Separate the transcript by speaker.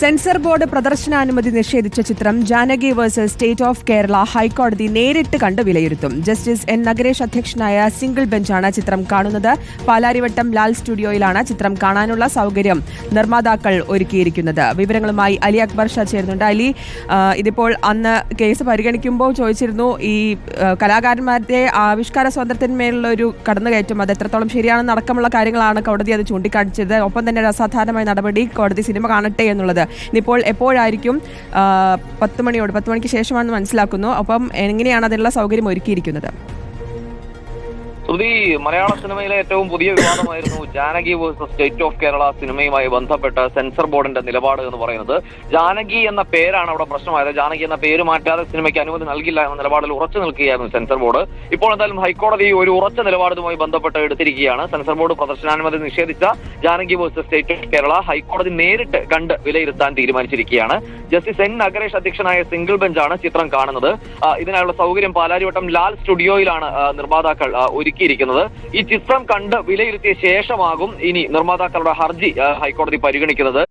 Speaker 1: Sensor board പ്രദർശനാനുമതി നിഷേധിച്ച ചിത്രം Janaki versus state of Kerala ഹൈക്കോടതി നേരിട്ട് കണ്ട് വിലയിരുത്തും. ജസ്റ്റിസ് എൻ നഗരേഷ് അധ്യക്ഷനായ സിംഗിൾ ബെഞ്ചാണ് ചിത്രം കാണുന്നത്. പാലാരിവട്ടം ലാൽ സ്റ്റുഡിയോയിലാണ് ചിത്രം കാണാനുള്ള സൗകര്യം നിർമ്മാതാക്കൾ ഒരുക്കിയിരിക്കുന്നത്. വിവരങ്ങളുമായി അലി അക്ബർ ഷാ ചേരുന്നുണ്ട്. അലി ഇതിപ്പോൾ അന്ന് കേസ് പരിഗണിക്കുമ്പോൾ ചോദിച്ചിരുന്നു ഈ കലാകാരന്മാരുടെ ആവിഷ്കാര സ്വാതന്ത്ര്യത്തിന്മേലുള്ള ഒരു കടന്നുകയറ്റം അത് എത്രത്തോളം ശരിയാണെന്ന് അടക്കമുള്ള കാര്യങ്ങളാണ് കോടതി അത് ചൂണ്ടിക്കാണിച്ചത്. ഒപ്പം തന്നെ ഒരു അസാധാരണമായ നടപടി കോടതി സിനിമ കാണട്ടെ എന്നുള്ളത് ഇനിയിപ്പോൾ എപ്പോഴായിരിക്കും പത്ത് മണിയോട് പത്ത് മണിക്ക് ശേഷമാണെന്ന് മനസ്സിലാക്കുന്നു. അപ്പം എങ്ങനെയാണ് അതിനുള്ള സൗകര്യം ഒരുക്കിയിരിക്കുന്നത്?
Speaker 2: ശ്രുതി മലയാള സിനിമയിലെ ഏറ്റവും പുതിയ വിവാദമായിരുന്നു Janaki versus state of Kerala സിനിമയുമായി ബന്ധപ്പെട്ട സെൻസർ ബോർഡിന്റെ നിലപാട് എന്ന് പറയുന്നത്. ജാനകി എന്ന പേരാണ് അവിടെ പ്രശ്നമായത്. ജാനകി എന്ന പേര് മാറ്റാതെ സിനിമയ്ക്ക് അനുമതി നൽകില്ല എന്ന നിലപാടിൽ ഉറച്ചു നിൽക്കുകയായിരുന്നു സെൻസർ ബോർഡ്. ഇപ്പോൾ എന്തായാലും ഹൈക്കോടതി ഒരു ഉറച്ച നിലപാടുമായി ബന്ധപ്പെട്ട് എടുത്തിരിക്കുകയാണ്. സെൻസർ ബോർഡ് പ്രദർശനാനുമതി നിഷേധിച്ച Janaki versus state of Kerala ഹൈക്കോടതി നേരിട്ട് കണ്ട് വിലയിരുത്താൻ തീരുമാനിച്ചിരിക്കുകയാണ്. Justice N. നഗരേഷ് അധ്യക്ഷനായ സിംഗിൾ ബെഞ്ചാണ് ചിത്രം കാണുന്നത്. ഇതിനായുള്ള സൗകര്യം പാലാരിവട്ടം ലാൽ സ്റ്റുഡിയോയിലാണ് നിർമ്മാതാക്കൾ ആ, ഒരുക്കിയിരിക്കുന്നത്. ഈ ചിത്രം കണ്ട് വിലയിരുത്തിയ ശേഷമാകും ഇനി നിർമ്മാതാക്കളുടെ ഹർജി ഹൈക്കോടതി പരിഗണിക്കുന്നത്.